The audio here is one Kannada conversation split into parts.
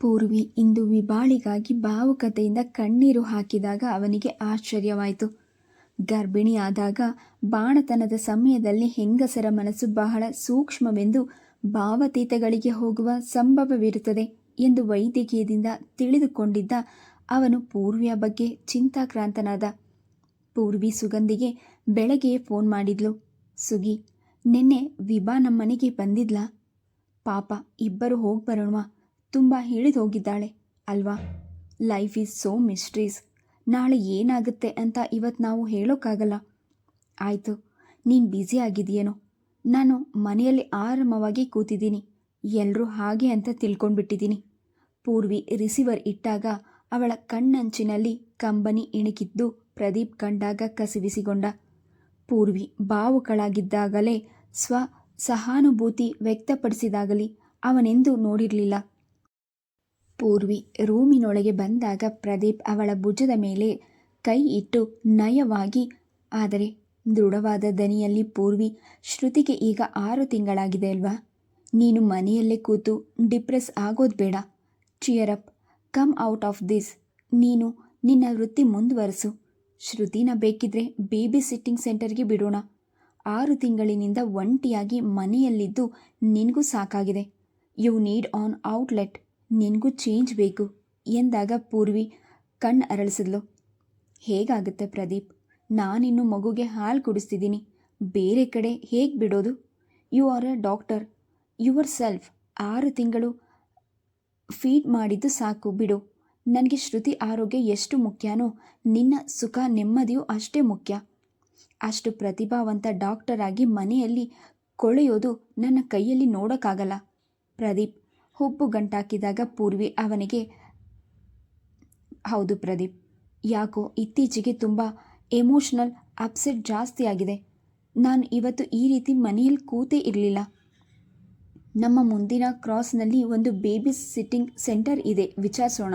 ಪೂರ್ವಿ ಇಂದು ವಿಬಾಳಿಗಾಗಿ ಭಾವುಕತೆಯಿಂದ ಕಣ್ಣೀರು ಹಾಕಿದಾಗ ಅವನಿಗೆ ಆಶ್ಚರ್ಯವಾಯಿತು. ಗರ್ಭಿಣಿಯಾದಾಗ ಬಾಣತನದ ಸಮಯದಲ್ಲಿ ಹೆಂಗಸರ ಮನಸ್ಸು ಬಹಳ ಸೂಕ್ಷ್ಮವೆಂದು ಭಾವತೀತಗಳಿಗೆ ಹೋಗುವ ಸಂಭವವಿರುತ್ತದೆ ಎಂದು ವೈದ್ಯಕೀಯದಿಂದ ತಿಳಿದುಕೊಂಡಿದ್ದ ಅವನು ಪೂರ್ವಿಯ ಬಗ್ಗೆ ಚಿಂತಾಕ್ರಾಂತನಾದ. ಪೂರ್ವಿ ಸುಗಂಧಿಗೆ ಬೆಳಗ್ಗೆ ಫೋನ್ ಮಾಡಿದ್ಲು. ಸುಗಿ, ನಿನ್ನೆ ವಿಭಾ ನಮ್ಮನೆಗೆ ಬಂದಿದ್ಲಾ? ಪಾಪ, ಇಬ್ಬರು ಹೋಗಿ ಬರೋಣ ತುಂಬ ಹೇಳಿದು ಹೋಗಿದ್ದಾಳೆ ಅಲ್ವಾ? ಲೈಫ್ ಈಸ್ ಸೋ ಮಿಸ್ಟ್ರೀಸ್ ನಾಳೆ ಏನಾಗುತ್ತೆ ಅಂತ ಇವತ್ತು ನಾವು ಹೇಳೋಕ್ಕಾಗಲ್ಲ. ಆಯಿತು, ನೀನು ಬ್ಯುಸಿ ಆಗಿದೆಯೇನೋ ನಾನು ಮನೆಯಲ್ಲಿ ಆರಾಮವಾಗಿ ಕೂತಿದ್ದೀನಿ. ಎಲ್ಲರೂ ಹಾಗೆ ಅಂತ ತಿಳ್ಕೊಂಡ್ಬಿಟ್ಟಿದ್ದೀನಿ. ಪೂರ್ವಿ ರಿಸೀವರ್ ಇಟ್ಟಾಗ ಅವಳ ಕಣ್ಣಂಚಿನಲ್ಲಿ ಕಂಬನಿ ಇಣುಕಿದ್ದು ಪ್ರದೀಪ್ ಕಂಡಾಗ ಕಸಿವಿಸಿಗೊಂಡ ಪೂರ್ವಿ ಭಾವುಕಳಾಗಿದ್ದಾಗಲೇ ಸ್ವ ಸಹಾನುಭೂತಿ ವ್ಯಕ್ತಪಡಿಸಿದಾಗಲಿ ಅವನೆಂದು ನೋಡಿರಲಿಲ್ಲ. ಪೂರ್ವಿ ರೂಮಿನೊಳಗೆ ಬಂದಾಗ ಪ್ರದೀಪ್ ಅವಳ ಭುಜದ ಮೇಲೆ ಕೈ ಇಟ್ಟು ನಯವಾಗಿ, ಆದರೆ ದೃಢವಾದ ದನಿಯಲ್ಲಿ ಪೂರ್ವಿ, ಶ್ರುತಿಗೆ ಈಗ ಆರು ತಿಂಗಳಾಗಿದೆ ಅಲ್ವಾ? ನೀನು ಮನೆಯಲ್ಲೇ ಕೂತು ಡಿಪ್ರೆಸ್ ಆಗೋದು ಬೇಡ. Cheer up come out of this. ನೀನು ನಿನ್ನ ವೃತ್ತಿ ಮುಂದುವರಿಸು. ಶ್ರುತಿನ ಬೇಕಿದ್ರೆ ಬೇಬಿ ಸಿಟ್ಟಿಂಗ್ ಸೆಂಟರ್ಗೆ ಬಿಡೋಣ. ಆರು ತಿಂಗಳಿನಿಂದ ಒಂಟಿಯಾಗಿ ಮನೆಯಲ್ಲಿದ್ದು ನಿನಗೂ ಸಾಕಾಗಿದೆ. You need an outlet. ನಿನಗೂ ಚೇಂಜ್ ಬೇಕು ಎಂದಾಗ ಪೂರ್ವಿ ಕಣ್ಣು ಅರಳಿಸಿದ್ಲು. ಹೇಗಾಗುತ್ತೆ ಪ್ರದೀಪ್? ನಾನಿನ್ನು ಮಗುಗೆ ಹಾಲು ಕುಡಿಸ್ತಿದ್ದೀನಿ. ಬೇರೆ ಕಡೆ ಹೇಗೆ ಬಿಡೋದು? You are a doctor yourself ಆರು ತಿಂಗಳು ಫೀಡ್ ಮಾಡಿದ್ದು ಸಾಕು, ಬಿಡು. ನನಗೆ ಶ್ರುತಿ ಆರೋಗ್ಯ ಎಷ್ಟು ಮುಖ್ಯನೋ, ನಿನ್ನ ಸುಖ ನೆಮ್ಮದಿಯೂ ಅಷ್ಟೇ ಮುಖ್ಯ. ಅಷ್ಟು ಪ್ರತಿಭಾವಂತ ಡಾಕ್ಟರ್ ಆಗಿ ಮನೆಯಲ್ಲಿ ಕೊಳೆಯೋದು ನನ್ನ ಕೈಯಲ್ಲಿ ನೋಡೋಕ್ಕಾಗಲ್ಲ. ಪ್ರದೀಪ್ ಹುಬ್ಬು ಗಂಟಾಕಿದಾಗ ಪೂರ್ವಿ ಅವನಿಗೆ, ಹೌದು ಪ್ರದೀಪ್, ಯಾಕೋ ಇತ್ತೀಚೆಗೆ ತುಂಬ ಎಮೋಷ್ನಲ್ ಅಪ್ಸೆಟ್ ಜಾಸ್ತಿ ಆಗಿದೆ ನಾನು ಇವತ್ತು ಈ ರೀತಿ ಮನೆಯಲ್ಲಿ ಕೂತೇ ಇರಲಿಲ್ಲ. ನಮ್ಮ ಮುಂದಿನ ಕ್ರಾಸ್ನಲ್ಲಿ ಒಂದು ಬೇಬಿ ಸಿಟ್ಟಿಂಗ್ ಸೆಂಟರ್ ಇದೆ, ವಿಚಾರಿಸೋಣ.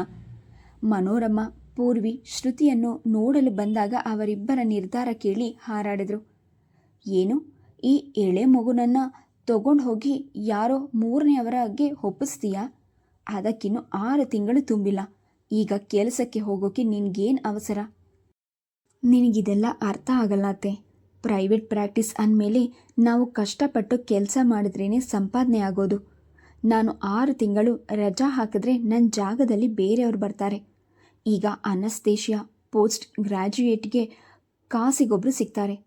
ಮನೋರಮ, ಪೂರ್ವಿ ಶ್ರುತಿಯನ್ನು ನೋಡಲು ಬಂದಾಗ ಅವರಿಬ್ಬರ ನಿರ್ಧಾರ ಕೇಳಿ ಹಾರಾಡಿದರು. ಏನು? ಈ ಎಳೆ ಮಗುನನ್ನು ತಗೊಂಡು ಹೋಗಿ ಯಾರೋ ಮೂರನೆಯವರಿಗೆ ಒಪ್ಪಿಸ್ತೀಯಾ? ಅದಕ್ಕಿನ್ನು ಆರು ತಿಂಗಳು ತುಂಬಿಲ್ಲ. ಈಗ ಕೆಲಸಕ್ಕೆ ಹೋಗೋಕೆ ನಿನಗೇನು ಅವಸರ? ನಿನಗಿದೆಲ್ಲ ಅರ್ಥ ಆಗಲ್ಲ ಅತ್ತೆ. ಪ್ರೈವೇಟ್ ಪ್ರಾಕ್ಟೀಸ್ ಅಂದಮೇಲೆ ನಾವು ಕಷ್ಟಪಟ್ಟು ಕೆಲಸ ಮಾಡಿದ್ರೇ ಸಂಪಾದನೆ ಆಗೋದು. ನಾನು ಆರು ತಿಂಗಳು ರಜಾ ಹಾಕಿದ್ರೆ ನನ್ನ ಜಾಗದಲ್ಲಿ ಬೇರೆಯವರು ಬರ್ತಾರೆ. ಈಗ ಅನಸ್ತೇಶಿಯ ಪೋಸ್ಟ್ ಗ್ರ್ಯಾಜುಯೇಟ್ಗೆ ಕಾಸಿಗೊಬ್ಬರು ಸಿಗ್ತಾರೆ.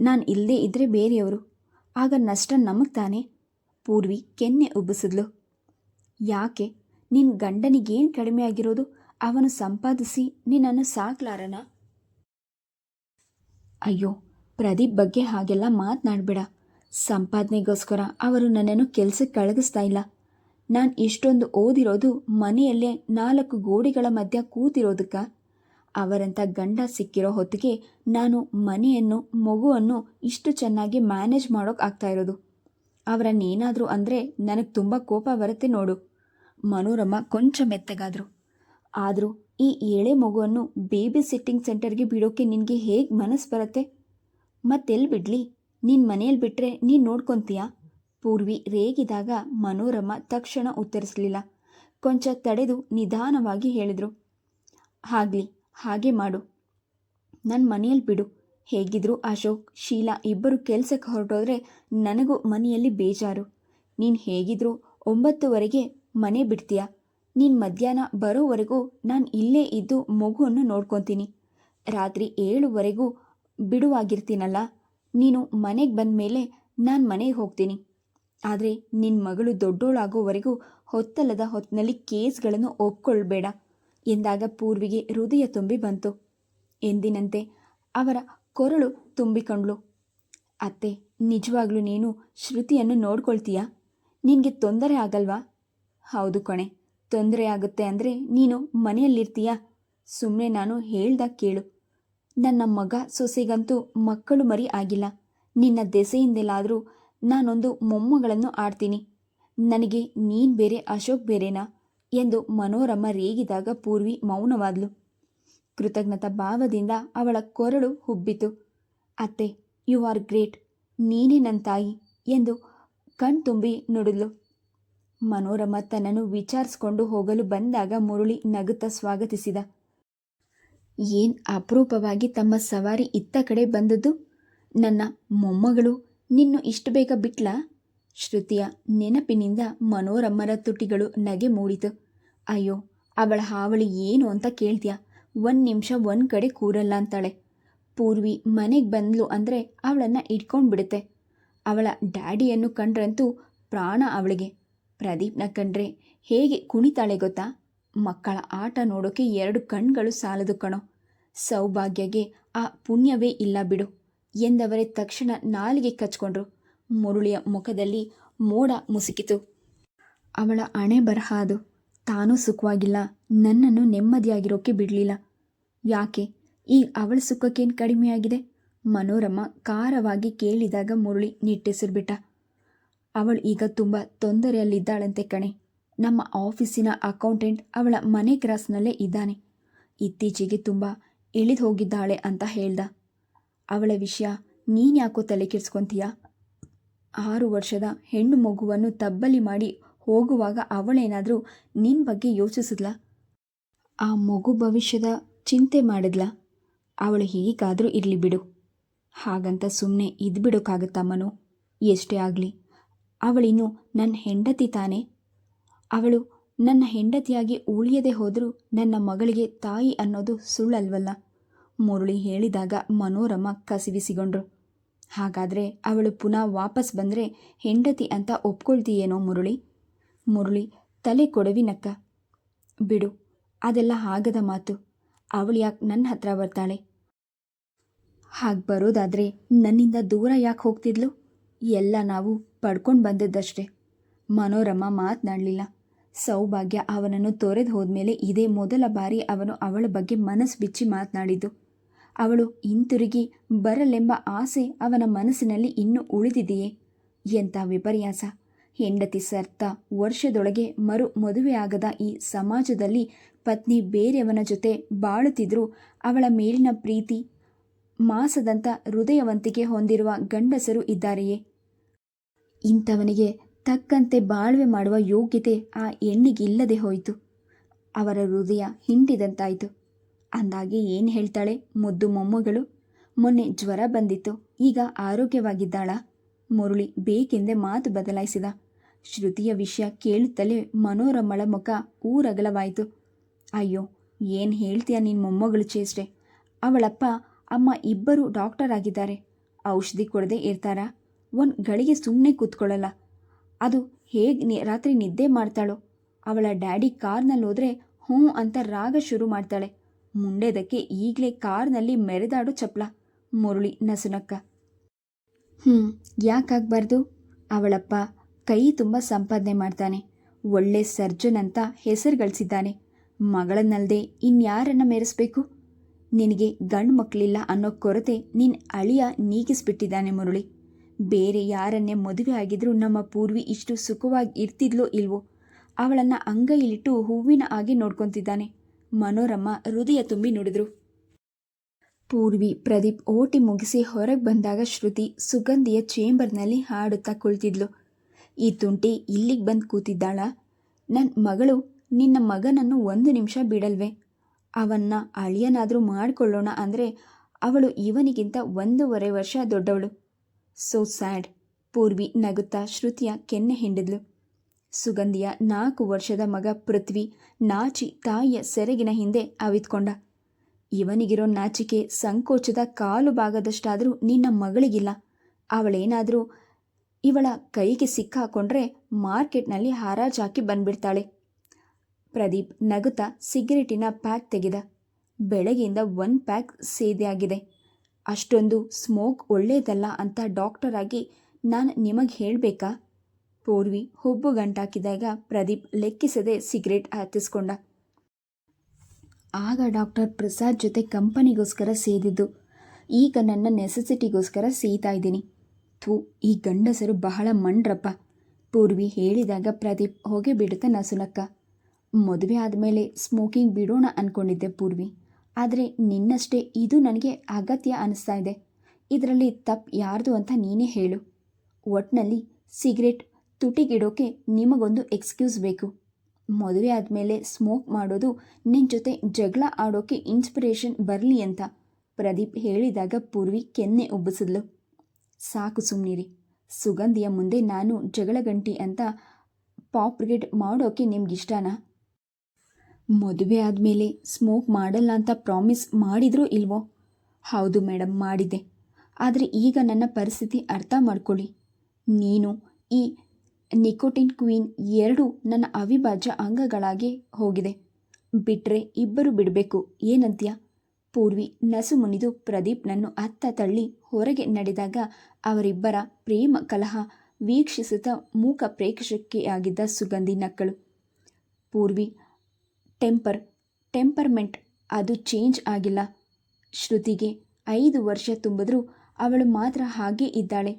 ನಾನು ಇಲ್ಲದೇ ಇದ್ದರೆ ಬೇರೆಯವರು. ಆಗ ನಷ್ಟ ನಮಗೆ ತಾನೆ? ಪೂರ್ವಿ ಕೆನ್ನೆ ಉಬ್ಬಿಸಿದ್ಲು. ಯಾಕೆ? ನಿನ್ನ ಗಂಡನಿಗೇನು ಕಡಿಮೆ ಆಗಿರೋದು? ಅವನು ಸಂಪಾದಿಸಿ ನಿನ್ನನ್ನು ಸಾಕ್ಲಾರನ? ಅಯ್ಯೋ, ಪ್ರದೀಪ್ ಬಗ್ಗೆ ಹಾಗೆಲ್ಲ ಮಾತನಾಡಬೇಡ. ಸಂಪಾದನೆಗೋಸ್ಕರ ಅವರು ನನ್ನನ್ನು ಕೆಲಸಕ್ಕೆ ಕಳಗಿಸ್ತಾ ಇಲ್ಲ. ನಾನು ಇಷ್ಟೊಂದು ಓದಿರೋದು ಮನೆಯಲ್ಲೇ ನಾಲ್ಕು ಗೋಡೆಗಳ ಮಧ್ಯ ಕೂತಿರೋದಕ್ಕ? ಅವರಂಥ ಗಂಡ ಸಿಕ್ಕಿರೋ ಹೊತ್ತಿಗೆ ನಾನು ಮನೆಯನ್ನು, ಮಗುವನ್ನು ಇಷ್ಟು ಚೆನ್ನಾಗಿ ಮ್ಯಾನೇಜ್ ಮಾಡೋಕೆ ಆಗ್ತಾ ಇರೋದು. ಅವರನ್ನೇನಾದರೂ ಅಂದರೆ ನನಗೆ ತುಂಬ ಕೋಪ ಬರುತ್ತೆ ನೋಡು. ಮನೋರಮ ಕೊಂಚ ಮೆತ್ತಗಾದರು. ಆದರೂ ಈ ಏಳೆ ಮಗುವನ್ನು ಬೇಬಿ ಸಿಟ್ಟಿಂಗ್ ಸೆಂಟರ್ಗೆ ಬಿಡೋಕೆ ನಿನಗೆ ಹೇಗೆ ಮನಸ್ಸು ಬರುತ್ತೆ? ಮತ್ತೆಲ್ಲಿ ಬಿಡಲಿ? ನಿನ್ನ ಮನೆಯಲ್ಲಿ ಬಿಟ್ಟರೆ ನೀನು ನೋಡ್ಕೊತೀಯಾ? ಪೂರ್ವಿ ರೇಗಿದಾಗ ಮನೋರಮ ತಕ್ಷಣ ಉತ್ತರಿಸಲಿಲ್ಲ. ಕೊಂಚ ತಡೆದು ನಿಧಾನವಾಗಿ ಹೇಳಿದರು. ಆಗಲಿ ಹಾಗೆ ಮಾಡು. ನನ್ನ ಮನೆಯಲ್ಲಿ ಬಿಡು. ಹೇಗಿದ್ರು ಅಶೋಕ್, ಶೀಲಾ ಇಬ್ಬರು ಕೆಲಸಕ್ಕೆ ಹೊರಟೋದ್ರೆ ನನಗೂ ಮನೆಯಲ್ಲಿ ಬೇಜಾರು. ನೀನು ಹೇಗಿದ್ರು ಒಂಬತ್ತುವರೆಗೆ ಮನೆ ಬಿಡ್ತೀಯ? ನೀನು ಮಧ್ಯಾಹ್ನ ಬರೋವರೆಗೂ ನಾನು ಇಲ್ಲೇ ಇದ್ದು ಮಗುವನ್ನು ನೋಡ್ಕೊತೀನಿ. ರಾತ್ರಿ ಏಳುವರೆಗೂ ಬಿಡುವಾಗಿರ್ತೀನಲ್ಲ? ನೀನು ಮನೆಗೆ ಬಂದ ಮೇಲೆ ನಾನು ಮನೆಗೆ ಹೋಗ್ತೀನಿ. ಆದರೆ ನಿನ್ನ ಮಗಳು ದೊಡ್ಡೋಳಾಗೋವರೆಗೂ ಹೊತ್ತಲ್ಲದ ಹೊತ್ತಿನಲ್ಲಿ ಕೇಸ್ಗಳನ್ನು ಒಪ್ಕೊಳ್ಬೇಡ. ಎಂದಾಗ ಪೂರ್ವಿಗೆ ಹೃದಯ ತುಂಬಿ ಬಂತು. ಎಂದಿನಂತೆ ಅವರ ಕೊರಳು ತುಂಬಿಕೊಂಡ್ಳು. ಅತ್ತೆ, ನಿಜವಾಗ್ಲೂ ನೀನು ಶ್ರುತಿಯನ್ನು ನೋಡ್ಕೊಳ್ತೀಯಾ? ನಿನಗೆ ತೊಂದರೆ ಆಗಲ್ವಾ? ಹೌದು ಕಣೆ, ತೊಂದರೆ ಆಗುತ್ತೆ ಅಂದರೆ ನೀನು ಮನೆಯಲ್ಲಿರ್ತೀಯಾ? ಸುಮ್ಮನೆ ನಾನು ಹೇಳ್ದ ಕೇಳು. ನನ್ನ ಮಗ ಸೊಸೆಗಂತೂ ಮಕ್ಕಳು ಮರಿ ಆಗಿಲ್ಲ. ನಿನ್ನ ದೆಸೆಯಿಂದೆಲ್ಲಾದರೂ ನಾನೊಂದು ಮೊಮ್ಮಗಳನ್ನು ಆಡ್ತೀನಿ. ನನಗೆ ನೀನು ಬೇರೆ ಅಶೋಕ್ ಬೇರೆನಾ? ಎಂದು ಮನೋರಮ ರೇಗಿದಾಗ ಪೂರ್ವಿ ಮೌನವಾದ್ಲು. ಕೃತಜ್ಞತಾ ಭಾವದಿಂದ ಅವಳ ಕೊರಳು ಹುಬ್ಬಿತು. ಅತ್ತೆ, ಯು ಆರ್ ಗ್ರೇಟ್. ನೀನೇ ನನ್ನ ತಾಯಿ ಎಂದು ಕಣ್ತುಂಬಿ ನುಡಿದ್ಲು. ಮನೋರಮ ತನ್ನನ್ನು ವಿಚಾರಿಸ್ಕೊಂಡು ಹೋಗಲು ಬಂದಾಗ ಮುರುಳಿ ನಗುತ್ತ ಸ್ವಾಗತಿಸಿದ. ಏನ್ ಅಪರೂಪವಾಗಿ ತಮ್ಮ ಸವಾರಿ ಇತ್ತ ಕಡೆ ಬಂದದ್ದು? ನನ್ನ ಮೊಮ್ಮಗಳು ನಿನ್ನು ಇಷ್ಟು ಬೇಗ ಬಿಟ್ಲಾ? ಶ್ರುತಿಯ ನೆನಪಿನಿಂದ ಮನೋರಮ್ಮರ ತುಟಿಗಳು ನಗೆ ಮೂಡಿತು. ಅಯ್ಯೋ, ಅವಳ ಹಾವಳಿ ಏನು ಅಂತ ಕೇಳ್ತೀಯ? ಒಂದು ನಿಮಿಷ ಒಂದು ಕಡೆ ಕೂರಲ್ಲ ಅಂತಾಳೆ. ಪೂರ್ವಿ ಮನೆಗೆ ಬಂದ್ಲು ಅಂದರೆ ಅವಳನ್ನು ಇಟ್ಕೊಂಡು ಬಿಡುತ್ತೆ. ಅವಳ ಡ್ಯಾಡಿಯನ್ನು ಕಂಡ್ರಂತೂ ಪ್ರಾಣ ಅವಳಿಗೆ. ಪ್ರದೀಪ್ನ ಕಂಡ್ರೆ ಹೇಗೆ ಕುಣಿತಾಳೆ ಗೊತ್ತಾ? ಮಕ್ಕಳ ಆಟ ನೋಡೋಕೆ ಎರಡು ಕಣ್ಗಳು ಸಾಲದು ಕಣೋ. ಸೌಭಾಗ್ಯಗೆ ಆ ಪುಣ್ಯವೇ ಇಲ್ಲ ಬಿಡು ಎಂದವರೇ ತಕ್ಷಣ ನಾಲಿಗೆ ಕಚ್ಕೊಂಡ್ರು. ಮುರುಳಿಯ ಮುಖದಲ್ಲಿ ಮೋಡ ಮುಸುಕಿತು. ಅವಳ ಹಣೆ ಬರಹ ಅದು. ತಾನೂ ಸುಖವಾಗಿಲ್ಲ. ನನ್ನನ್ನು ನೆಮ್ಮದಿಯಾಗಿರೋಕ್ಕೆ ಬಿಡಲಿಲ್ಲ. ಯಾಕೆ? ಈಗ ಅವಳ ಸುಖಕ್ಕೇನು ಕಡಿಮೆಯಾಗಿದೆ? ಮನೋರಮ ಖಾರವಾಗಿ ಕೇಳಿದಾಗ ಮುರುಳಿ ನಿಟ್ಟೆಸಿರ್ಬಿಟ್ಟ. ಅವಳು ಈಗ ತುಂಬ ತೊಂದರೆಯಲ್ಲಿದ್ದಾಳಂತೆ ಕಣೆ. ನಮ್ಮ ಆಫೀಸಿನ ಅಕೌಂಟೆಂಟ್ ಅವಳ ಮನೆ ಕ್ರಾಸ್ನಲ್ಲೇ ಇದ್ದಾನೆ. ಇತ್ತೀಚೆಗೆ ತುಂಬ ಇಳಿದು ಹೋಗಿದ್ದಾಳೆ ಅಂತ ಹೇಳ್ದ. ಅವಳ ವಿಷಯ ನೀನ್ಯಾಕೋ ತಲೆ ಕೆಡಿಸ್ಕೊಂತೀಯ? ಆರು ವರ್ಷದ ಹೆಣ್ಣು ಮಗುವನ್ನು ತಬ್ಬಲಿ ಮಾಡಿ ಹೋಗುವಾಗ ಅವಳೇನಾದರೂ ನಿನ್ನ ಬಗ್ಗೆ ಯೋಚಿಸಿದ್ಲಾ? ಆ ಮಗು ಭವಿಷ್ಯದ ಚಿಂತೆ ಮಾಡಿದ್ಲ? ಅವಳು ಹೀಗಾದರೂ ಇರಲಿ ಬಿಡು. ಹಾಗಂತ ಸುಮ್ಮನೆ ಇದ್ಬಿಡೋಕ್ಕಾಗತ್ತಾ ಮನು? ಎಷ್ಟೇ ಆಗಲಿ. ಅವಳಿನ್ನು ನನ್ನ ಹೆಂಡತಿ ತಾನೇ? ಅವಳು ನನ್ನ ಹೆಂಡತಿಯಾಗಿ ಉಳಿಯದೆ ಹೋದರೂ ನನ್ನ ಮಗಳಿಗೆ ತಾಯಿ ಅನ್ನೋದು ಸುಳ್ಳಲ್ವಲ್ಲ? ಮುರುಳಿ ಹೇಳಿದಾಗ ಮನೋರಮ ಕಸಿವಿಸಿಗೊಂಡ್ರು. ಹಾಗಾದರೆ ಅವಳು ಪುನಃ ವಾಪಸ್ ಬಂದರೆ ಹೆಂಡತಿ ಅಂತ ಒಪ್ಕೊಳ್ತೀಯೇನೋ ಮುರಳಿ? ಮುರಳಿ ತಲೆ ಕೊಡವಿನಕ್ಕ ಬಿಡು, ಅದೆಲ್ಲ ಆಗದ ಮಾತು. ಅವಳು ಯಾಕೆ ನನ್ನ ಹತ್ರ ಬರ್ತಾಳೆ? ಹಾಗೆ ಬರೋದಾದರೆ ನನ್ನಿಂದ ದೂರ ಯಾಕೆ ಹೋಗ್ತಿದ್ಲು? ಎಲ್ಲ ನಾವು ಪಡ್ಕೊಂಡು ಬಂದದ್ದಷ್ಟೇ. ಮನೋರಮ ಮಾತನಾಡಲಿಲ್ಲ. ಸೌಭಾಗ್ಯ ಅವನನ್ನು ತೊರೆದು ಹೋದ್ಮೇಲೆ ಇದೇ ಮೊದಲ ಬಾರಿ ಅವನು ಅವಳ ಬಗ್ಗೆ ಮನಸ್ಸು ಬಿಚ್ಚಿ ಮಾತನಾಡಿದ್ದು. ಅವಳು ಹಿಂತಿರುಗಿ ಬರಲೆಂಬ ಆಸೆ ಅವನ ಮನಸ್ಸಿನಲ್ಲಿ ಇನ್ನೂ ಉಳಿದಿದೆಯೇ? ಎಂಥ ವಿಪರ್ಯಾಸ. ಹೆಂಡತಿ ಸರ್ತ ವರ್ಷದೊಳಗೆ ಮರು ಮದುವೆಯಾಗದ ಈ ಸಮಾಜದಲ್ಲಿ ಪತ್ನಿ ಬೇರೆಯವನ ಜೊತೆ ಬಾಳುತ್ತಿದ್ರೂ, ಅವಳ ಮೇಲಿನ ಪ್ರೀತಿ ಮಾಸದಂಥ ಹೃದಯವಂತಿಕೆ ಹೊಂದಿರುವ ಗಂಡಸರು ಇದ್ದಾರೆಯೇ? ಇಂಥವನಿಗೆ ತಕ್ಕಂತೆ ಬಾಳ್ವೆ ಮಾಡುವ ಯೋಗ್ಯತೆ ಆ ಹೆಣ್ಣಿಗಿಲ್ಲದೆ ಹೋಯಿತು. ಅವರ ಹೃದಯ ಹಿಂಡಿದಂತಾಯಿತು. ಅಂದಾಗೆ ಏನು ಹೇಳ್ತಾಳೆ ಮುದ್ದು ಮೊಮ್ಮಗಳು? ಮೊನ್ನೆ ಜ್ವರ ಬಂದಿತ್ತು, ಈಗ ಆರೋಗ್ಯವಾಗಿದ್ದಾಳ? ಮುರುಳಿ ಬೇಕೆಂದೇ ಮಾತು ಬದಲಾಯಿಸಿದ. ಶ್ರುತಿಯ ವಿಷಯ ಕೇಳುತ್ತಲೇ ಮನೋರಮಳ ಮುಖ ಊರಗಲವಾಯಿತು. ಅಯ್ಯೋ, ಏನು ಹೇಳ್ತೀಯ ನಿನ್ನ ಮೊಮ್ಮಗಳು ಚೇಷ್ಟೆ? ಅವಳಪ್ಪ, ಅಮ್ಮ ಇಬ್ಬರು ಡಾಕ್ಟರ್ ಆಗಿದ್ದಾರೆ. ಔಷಧಿ ಕೊಡದೆ ಇರ್ತಾರಾ? ಒಂದು ಗಳಿಗೆ ಸುಮ್ಮನೆ ಕೂತ್ಕೊಳ್ಳಲ್ಲ. ಅದು ಹೇಗೆ ರಾತ್ರಿ ನಿದ್ದೆ ಮಾಡ್ತಾಳೋ? ಅವಳ ಡ್ಯಾಡಿ ಕಾರ್ನಲ್ಲಿ ಹೋದರೆ ಹ್ಞೂ ಅಂತ ರಾಗ ಶುರು ಮಾಡ್ತಾಳೆ. ಮುಂಡೆದಕ್ಕೆ ಈಗಲೇ ಕಾರ್ನಲ್ಲಿ ಮೆರೆದಾಡು ಚಪ್ಲ. ಮುರುಳಿ ನಸುನಕ್ಕ. ಹ್ಞೂ ಯಾಕಾಗಬಾರ್ದು? ಅವಳಪ್ಪ ಕೈ ತುಂಬ ಸಂಪಾದನೆ ಮಾಡ್ತಾನೆ. ಒಳ್ಳೆ ಸರ್ಜನ್ ಅಂತ ಹೆಸರು ಗಳಿಸಿದ್ದಾನೆ. ಮಗಳನ್ನಲ್ಲದೆ ಇನ್ಯಾರನ್ನ ಮೆರೆಸ್ಬೇಕು? ನಿನಗೆ ಗಂಡು ಮಕ್ಕಳಿಲ್ಲ ಅನ್ನೋ ಕೊರತೆ ನಿನ್ನ ಅಳಿಯ ನೀಗಿಸ್ಬಿಟ್ಟಿದ್ದಾನೆ ಮುರುಳಿ. ಬೇರೆ ಯಾರನ್ನೇ ಮದುವೆ ಆಗಿದ್ರೂ ನಮ್ಮ ಪೂರ್ವಿ ಇಷ್ಟು ಸುಖವಾಗಿ ಇರ್ತಿದ್ಲೋ ಇಲ್ವೋ? ಅವಳನ್ನು ಅಂಗೈಲಿಟ್ಟು ಹೂವಿನ ಹಾಗೆ ನೋಡ್ಕೊತಿದ್ದಾನೆ. ಮನೋರಮ್ಮ ಹೃದಯ ತುಂಬಿ ನುಡಿದ್ರು. ಪೂರ್ವಿ ಪ್ರದೀಪ್ ಓಟಿ ಮುಗಿಸಿ ಹೊರಗೆ ಬಂದಾಗ ಶ್ರುತಿ ಸುಗಂಧಿಯ ಚೇಂಬರ್ನಲ್ಲಿ ಹಾಡುತ್ತಾ ಕುಳಿತಿದ್ಲು. ಈ ತುಂಟಿ ಇಲ್ಲಿಗೆ ಬಂದು ಕೂತಿದ್ದಾಳ. ನನ್ನ ಮಗಳು ನಿನ್ನ ಮಗನನ್ನು ಒಂದು ನಿಮಿಷ ಬಿಡಲ್ವೇ. ಅವನ್ನ ಅಳಿಯನಾದರೂ ಮಾಡಿಕೊಳ್ಳೋಣ ಅಂದರೆ ಅವಳು ಇವನಿಗಿಂತ ಒಂದೂವರೆ ವರ್ಷ ದೊಡ್ಡವಳು. ಸೋ ಸ್ಯಾಡ್ ಪೂರ್ವಿ ನಗುತ್ತಾ ಶ್ರುತಿಯ ಕೆನ್ನೆ ಹಿಂಡಿದ್ಲು. ಸುಗಂಧಿಯ ನಾಲ್ಕು ವರ್ಷದ ಮಗ ಪೃಥ್ವಿ ನಾಚಿ ತಾಯಿಯ ಸೆರಗಿನ ಹಿಂದೆ ಅವಿತ್ಕೊಂಡ. ಇವನಿಗಿರೋ ನಾಚಿಕೆ ಸಂಕೋಚದ ಕಾಲು ಭಾಗದಷ್ಟಾದರೂ ನಿನ್ನ ಮಗಳಿಗಿಲ್ಲ. ಅವಳೇನಾದರೂ ಇವಳ ಕೈಗೆ ಸಿಕ್ಕಾಕೊಂಡ್ರೆ ಮಾರ್ಕೆಟ್ನಲ್ಲಿ ಹಾರಾಜಾಕಿ ಬಂದ್ಬಿಡ್ತಾಳೆ. ಪ್ರದೀಪ್ ನಗುತ್ತಾ ಸಿಗರೇಟಿನ ಪ್ಯಾಕ್ ತೆಗೆದ. ಬೆಳಗ್ಗೆಯಿಂದ ಒಂದು ಪ್ಯಾಕ್ ಸೇದೆಯಾಗಿದೆ ಅಷ್ಟೊಂದು ಸ್ಮೋಕ್ ಒಳ್ಳೆಯದಲ್ಲ ಅಂತ ಡಾಕ್ಟರ್ ಆಗಿ ನಾನು ನಿಮಗೆ ಹೇಳಬೇಕಾ? ಪೂರ್ವಿ ಹುಬ್ಬು ಗಂಟಾಕಿದಾಗ ಪ್ರದೀಪ್ ಲೆಕ್ಕಿಸದೆ ಸಿಗರೇಟ್ ಹತ್ತಿಸ್ಕೊಂಡ. ಆಗ ಡಾಕ್ಟರ್ ಪ್ರಸಾದ್ ಜೊತೆ ಕಂಪನಿಗೋಸ್ಕರ ಸೇದಿದ್ದು. ಈಗ ನನ್ನ ನೆಸೆಸಿಟಿಗೋಸ್ಕರ ಸೀತಾ ಇದ್ದೀನಿ. ಥೂ ಈ ಗಂಡಸರು ಬಹಳ ಮಂಡ್ರಪ್ಪ. ಪೂರ್ವಿ ಹೇಳಿದಾಗ ಪ್ರದೀಪ್ ಹೋಗಿ ಬಿಡುತ್ತಾ ನಸುನಕ್ಕ. ಮದುವೆ ಆದಮೇಲೆ ಸ್ಮೋಕಿಂಗ್ ಬಿಡೋಣ ಅಂದ್ಕೊಂಡಿದ್ದೆ ಪೂರ್ವಿ. ಆದರೆ ನಿನ್ನಷ್ಟೇ ಇದು ನನಗೆ ಅಗತ್ಯ ಅನಿಸ್ತಾ ಇದೆ. ಇದರಲ್ಲಿ ತಪ್ಪು ಯಾರ್ದು ಅಂತ ನೀನೇ ಹೇಳು. ಒಟ್ನಲ್ಲಿ ಸಿಗರೇಟ್ ತುಟಿಗಿಡೋಕೆ ನಿಮಗೊಂದು ಎಕ್ಸ್ಕ್ಯೂಸ್ ಬೇಕು. ಮದುವೆ ಆದಮೇಲೆ ಸ್ಮೋಕ್ ಮಾಡೋದು ನಿನ್ನ ಜೊತೆ ಜಗಳ ಆಡೋಕೆ ಇನ್ಸ್ಪಿರೇಷನ್ ಬರಲಿ ಅಂತ. ಪ್ರದೀಪ್ ಹೇಳಿದಾಗ ಪೂರ್ವಿ ಕೆನ್ನೆ ಉಬ್ಬಿಸಿದ್ಲು. ಸಾಕು ಸುಮ್ಮನಿರಿ ಸುಗಂಧಿಯ ಮುಂದೆ ನಾನು ಜಗಳಗಂಟಿ ಅಂತ ಪಾಪ್ ಬ್ರಿಗೇಡ್ ಮಾಡೋಕೆ ನಿಮ್ಗಿಷ್ಟನಾ? ಮದುವೆ ಆದಮೇಲೆ ಸ್ಮೋಕ್ ಮಾಡಲ್ಲ ಅಂತ ಪ್ರಾಮಿಸ್ ಮಾಡಿದ್ರೂ ಇಲ್ವೋ? ಹೌದು ಮೇಡಮ್ ಮಾಡಿದೆ ಆದರೆ ಈಗ ನನ್ನ ಪರಿಸ್ಥಿತಿ ಅರ್ಥ ಮಾಡ್ಕೊಳ್ಳಿ. ನೀನು ಈ ನಿಕೋಟಿನ್ ಕ್ವೀನ್ ಎರಡೂ ನನ್ನ ಅವಿಭಾಜ್ಯ ಅಂಗಗಳಾಗಿ ಹೋಗಿದೆ. ಬಿಟ್ಟರೆ ಇಬ್ಬರು ಬಿಡಬೇಕು, ಏನಂತ್ಯ? ಪೂರ್ವಿ ನಸು ಮುನಿದು ಪ್ರದೀಪ್ನನ್ನು ಅತ್ತ ತಳ್ಳಿ ಹೊರಗೆ ನಡೆದಾಗ ಅವರಿಬ್ಬರ ಪ್ರೇಮ ಕಲಹ ವೀಕ್ಷಿಸುತ್ತ ಮೂಕ ಪ್ರೇಕ್ಷಕಿಯಾಗಿದ್ದ ಸುಗಂಧಿ ನಕ್ಕಳು. ಪೂರ್ವಿ, ಟೆಂಪರ್, ಟೆಂಪರ್ಮೆಂಟ್, ಅದು ಚೇಂಜ್ ಆಗಿಲ್ಲ. ಶ್ರುತಿಗೆ ಐದು ವರ್ಷ ತುಂಬಿದ್ರೂ ಅವಳು ಮಾತ್ರ ಹಾಗೇ ಇದ್ದಾಳೆ.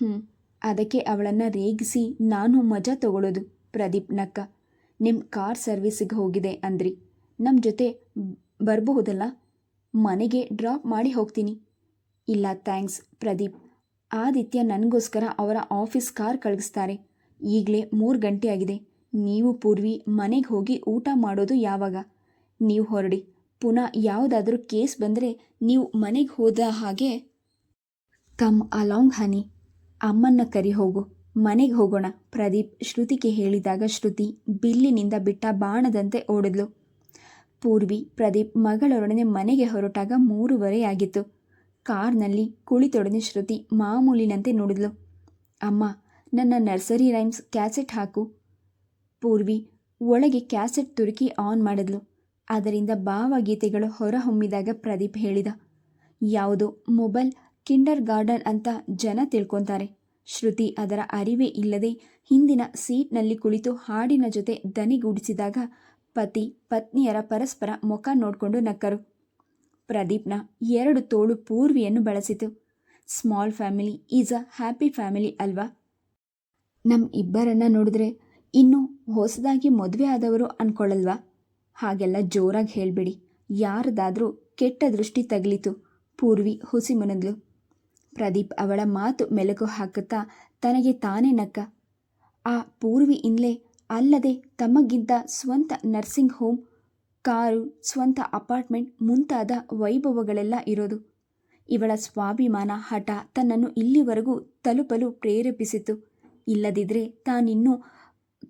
ಹ್ಞೂ ಅದಕ್ಕೆ ಅವಳನ್ನು ರೇಗಿಸಿ ನಾನು ಮಜಾ ತಗೊಳ್ಳೋದು ಪ್ರದೀಪ್ ನಕ್ಕ. ನಿಮ್ಮ ಕಾರ್ ಸರ್ವಿಸಿಗೆ ಹೋಗಿದೆ ಅಂದ್ರಿ. ನಮ್ಮ ಜೊತೆ ಬರಬಹುದಲ್ಲ? ಮನೆಗೆ ಡ್ರಾಪ್ ಮಾಡಿ ಹೋಗ್ತೀನಿ. ಇಲ್ಲ, ಥ್ಯಾಂಕ್ಸ್, ಪ್ರದೀಪ್. ಆದಿತ್ಯ ನನಗೋಸ್ಕರ ಅವರ ಆಫೀಸ್ ಕಾರ್ ಕಳಿಸ್ತಾರೆ ಈಗಲೇ ಮೂರು ಗಂಟೆ ಆಗಿದೆ. ನೀವು ಪೂರ್ವಿ ಮನೆಗೆ ಹೋಗಿ ಊಟ ಮಾಡೋದು ಯಾವಾಗ? ನೀವು ಹೊರಡಿ. ಪುನಃ ಯಾವುದಾದ್ರೂ ಕೇಸ್ ಬಂದರೆ ನೀವು ಮನೆಗೆ ಹೋದ ಹಾಗೆ ಕಮ್ ಅಲಾಂಗ್ ಹನಿ. ಅಮ್ಮನ್ನ ಕರಿ ಹೋಗು. ಮನೆಗೆ ಹೋಗೋಣ. ಪ್ರದೀಪ್ ಶ್ರುತಿಗೆ ಹೇಳಿದಾಗ ಶ್ರುತಿ ಬಿಲ್ಲಿನಿಂದ ಬಿಟ್ಟ ಬಾಣದಂತೆ ಓಡಿದ್ಲು. ಪೂರ್ವಿ ಪ್ರದೀಪ್ ಮಗಳೊಡನೆ ಮನೆಗೆ ಹೊರಟಾಗ ಮೂರುವರೆ ಆಗಿತ್ತು. ಕಾರ್ನಲ್ಲಿ ಕುಳಿತೊಡನೆ ಶ್ರುತಿ ಮಾಮೂಲಿನಂತೆ ನೋಡಿದ್ಲು. ಅಮ್ಮ, ನನ್ನ ನರ್ಸರಿ ರೈಮ್ಸ್ ಕ್ಯಾಸೆಟ್ ಹಾಕು. ಪೂರ್ವಿ ಒಳಗೆ ಕ್ಯಾಸೆಟ್ ತುರುಕಿ ಆನ್ ಮಾಡಿದ್ಲು. ಅದರಿಂದ ಭಾವಗೀತೆಗಳು ಹೊರಹೊಮ್ಮಿದಾಗ ಪ್ರದೀಪ್ ಹೇಳಿದ, ಯಾವುದೋ ಮೊಬೈಲ್ ಕಿಂಡರ್ ಗಾರ್ಡನ್ ಅಂತ ಜನ ತಿಳ್ಕೊತಾರೆ. ಶ್ರುತಿ ಅದರ ಅರಿವೇ ಇಲ್ಲದೆ ಹಿಂದಿನ ಸೀಟ್ನಲ್ಲಿ ಕುಳಿತು ಹಾಡಿನ ಜೊತೆ ದನಿಗೂಡಿಸಿದಾಗ ಪತಿ, ಪತ್ನಿಯರ ಪರಸ್ಪರ ಮುಖ ನೋಡಿಕೊಂಡು ನಕ್ಕರು. ಪ್ರದೀಪ್ನ ಎರಡು ತೋಳು ಪೂರ್ವಿಯನ್ನು ಬಳಸಿತು. Small family is a happy family ಅಲ್ವಾ? ನಮ್ಮ ಇಬ್ಬರನ್ನ ನೋಡಿದ್ರೆ ಇನ್ನು ಹೊಸದಾಗಿ ಮದುವೆ ಆದವರು ಅನ್ಕೊಳ್ಳಲ್ವಾ? ಹಾಗೆಲ್ಲ ಜೋರಾಗಿ ಹೇಳಬೇಡಿ. ಯಾರದಾದರೂ ಕೆಟ್ಟ ದೃಷ್ಟಿ ತಗಲಿತು, ಪೂರ್ವಿ ಹುಸಿ ಮುನದ್ಲು. ಪ್ರದೀಪ್ ಅವಳ ಮಾತು ಮೆಲುಕು ಹಾಕುತ್ತಾ ತನಗೆ ತಾನೇ ನಕ್ಕ. ಆ ಪೂರ್ವಿಯಿಂದಲೇ ಅಲ್ಲದೆ ತಮಗಿದ್ದ ಸ್ವಂತ ನರ್ಸಿಂಗ್ ಹೋಮ್, ಕಾರು, ಸ್ವಂತ ಅಪಾರ್ಟ್ಮೆಂಟ್ ಮುಂತಾದ ವೈಭವಗಳೆಲ್ಲ ಇರೋದು. ಇವಳ ಸ್ವಾಭಿಮಾನ ಹಠ ತನ್ನನ್ನು ಇಲ್ಲಿವರೆಗೂ ತಲುಪಲು ಪ್ರೇರೇಪಿಸಿತು ಇಲ್ಲದಿದ್ದರೆ ತಾನಿನ್ನೂ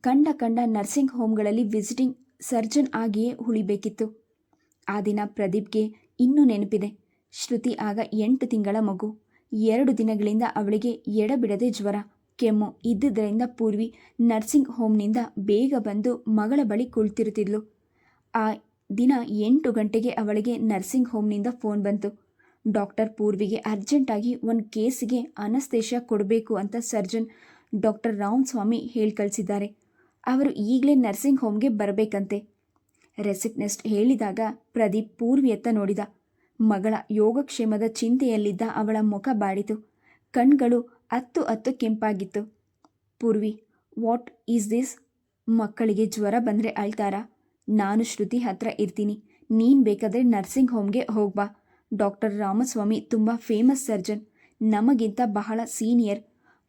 ಕಂಡ ಕಂಡ ನರ್ಸಿಂಗ್ ಹೋಮ್ಗಳಲ್ಲಿ ವಿಸಿಟಿಂಗ್ ಸರ್ಜನ್ ಆಗಿಯೇ ಉಳಿಬೇಕಿತ್ತು. ಆ ದಿನ ಪ್ರದೀಪ್ಗೆ ಇನ್ನೂ ನೆನಪಿದೆ. ಶ್ರುತಿ ಆಗ ಎಂಟು ತಿಂಗಳ ಮಗು. ಎರಡು ದಿನಗಳಿಂದ ಅವಳಿಗೆ ಎಡಬಿಡದೆ ಜ್ವರ. ಕೆಮ್ಮು ಇದ್ದುದರಿಂದ ಪೂರ್ವಿ ನರ್ಸಿಂಗ್ ಹೋಮ್ನಿಂದ ಬೇಗ ಬಂದು ಮಗಳ ಬಳಿ ಕುಳಿತಿರುತ್ತಿದ್ಲು. ಆ ದಿನ ಎಂಟು ಗಂಟೆಗೆ ಅವಳಿಗೆ ನರ್ಸಿಂಗ್ ಹೋಮ್ನಿಂದ ಫೋನ್ ಬಂತು. ಡಾಕ್ಟರ್ ಪೂರ್ವಿಗೆ ಅರ್ಜೆಂಟಾಗಿ ಒಂದು ಕೇಸಿಗೆ ಅನಸ್ತೇಶ ಕೊಡಬೇಕು ಅಂತ ಸರ್ಜನ್ ಡಾಕ್ಟರ್ ರಾಮಸ್ವಾಮಿ ಹೇಳಿ ಕಳಿಸಿದ್ದಾರೆ ಅವರು ಈಗಲೇ ನರ್ಸಿಂಗ್ ಹೋಮ್ಗೆ ಬರಬೇಕಂತೆ. ರೆಸಿಪ್ನೆಸ್ಟ್ ಹೇಳಿದಾಗ ಪ್ರದೀಪ್ ಪೂರ್ವಿಯತ್ತ ನೋಡಿದ. ಮಗಳ ಯೋಗಕ್ಷೇಮದ ಚಿಂತೆಯಲ್ಲಿದ್ದ ಅವಳ ಮುಖ ಬಾಡಿತು. ಕಣ್ಗಳು ಅತ್ತು ಅತ್ತು ಕೆಂಪಾಗಿತ್ತು. Purvi, what is this? ಮಕ್ಕಳಿಗೆ ಜ್ವರ ಬಂದರೆ ಅಳ್ತಾರಾ. ನಾನು ಶ್ರುತಿ ಹತ್ರ ಇರ್ತೀನಿ. ನೀನು ಬೇಕಾದರೆ ನರ್ಸಿಂಗ್ ಹೋಮ್ಗೆ ಹೋಗ್ಬಾ ಡಾಕ್ಟರ್ ರಾಮಸ್ವಾಮಿ ತುಂಬ ಫೇಮಸ್ ಸರ್ಜನ್. ನಮಗಿಂತ ಬಹಳ ಸೀನಿಯರ್.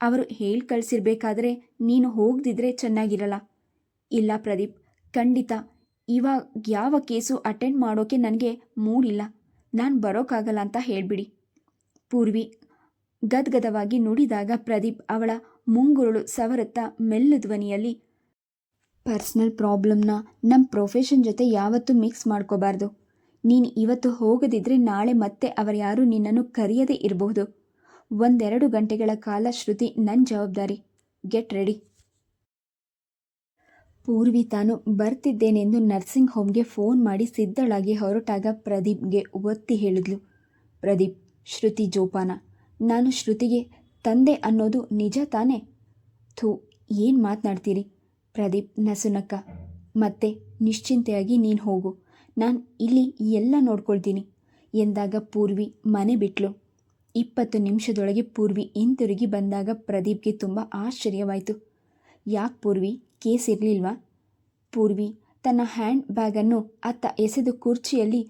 ಅವರು ಹೇಳಿ ಕಳಿಸಿರ್ಬೇಕಾದ್ರೆ ನೀನು ಹೋಗ್ದಿದ್ರೆ ಚೆನ್ನಾಗಿರಲ್ಲ. ಇಲ್ಲ ಪ್ರದೀಪ್, ಖಂಡಿತ. ಇವಾಗ ಯಾವ ಕೇಸು ಅಟೆಂಡ್ ಮಾಡೋಕೆ ನನಗೆ ಮೂಡಿಲ್ಲ. ನಾನು ಬರೋಕ್ಕಾಗಲ್ಲ ಅಂತ ಹೇಳಿಬಿಡಿ. ಪೂರ್ವಿ ಗದ್ಗದವಾಗಿ ನುಡಿದಾಗ ಪ್ರದೀಪ್ ಅವಳ ಮುಂಗುರುಳು ಸವರತ್ತ ಮೆಲ್ಲು ಧ್ವನಿಯಲ್ಲಿ, ಪರ್ಸ್ನಲ್ ಪ್ರಾಬ್ಲಮ್ನ ನಮ್ಮ ಪ್ರೊಫೆಷನ್ ಜೊತೆ ಯಾವತ್ತೂ ಮಿಕ್ಸ್ ಮಾಡ್ಕೋಬಾರ್ದು. ನೀನು ಇವತ್ತು ಹೋಗದಿದ್ರೆ ನಾಳೆ ಮತ್ತೆ ಅವರ್ಯಾರೂ ನಿನ್ನನ್ನು ಕರೆಯದೇ ಇರಬಹುದು. ಒಂದೆರಡು ಗಂಟೆಗಳ ಕಾಲ ಶ್ರುತಿ ನನ್ನ ಜವಾಬ್ದಾರಿ. Get ready. ಪೂರ್ವಿ ತಾನು ಬರ್ತಿದ್ದೇನೆಂದು ನರ್ಸಿಂಗ್ ಹೋಮ್ಗೆ ಫೋನ್ ಮಾಡಿ ಸಿದ್ಧಳಾಗಿ ಹೊರಟಾಗ ಪ್ರದೀಪ್ಗೆ ಒತ್ತಿ ಹೇಳಿದ್ಲು. ಪ್ರದೀಪ್, ಶ್ರುತಿ ಜೋಪಾನ ನಾನು ಶ್ರುತಿಗೆ ತಂದೆ ಅನ್ನೋದು ನಿಜ ತಾನೆ? ಥೂ, ಏನು ಮಾತನಾಡ್ತೀರಿ? ಪ್ರದೀಪ್ ನಸುನಕ್ಕ, ಮತ್ತೆ ನಿಶ್ಚಿಂತೆಯಾಗಿ ನೀನು ಹೋಗು. ನಾನು ಇಲ್ಲಿ ಎಲ್ಲ ನೋಡ್ಕೊಳ್ತೀನಿ, ಎಂದಾಗ ಪೂರ್ವಿ ಮನೆ ಬಿಟ್ಲು. ಇಪ್ಪತ್ತು ನಿಮಿಷದೊಳಗೆ ಪೂರ್ವಿ ಹಿಂತಿರುಗಿ ಬಂದಾಗ ಪ್ರದೀಪ್ಗೆ ತುಂಬ ಆಶ್ಚರ್ಯವಾಯಿತು. ಯಾಕೆ ಪೂರ್ವಿ, ಕೇಸ್ ಇರಲಿಲ್ವಾ? ಪೂರ್ವಿ ತನ್ನ ಹ್ಯಾಂಡ್ ಬ್ಯಾಗನ್ನು ಅತ್ತ ಎಸೆದು ಕುರ್ಚಿಯಲ್ಲಿ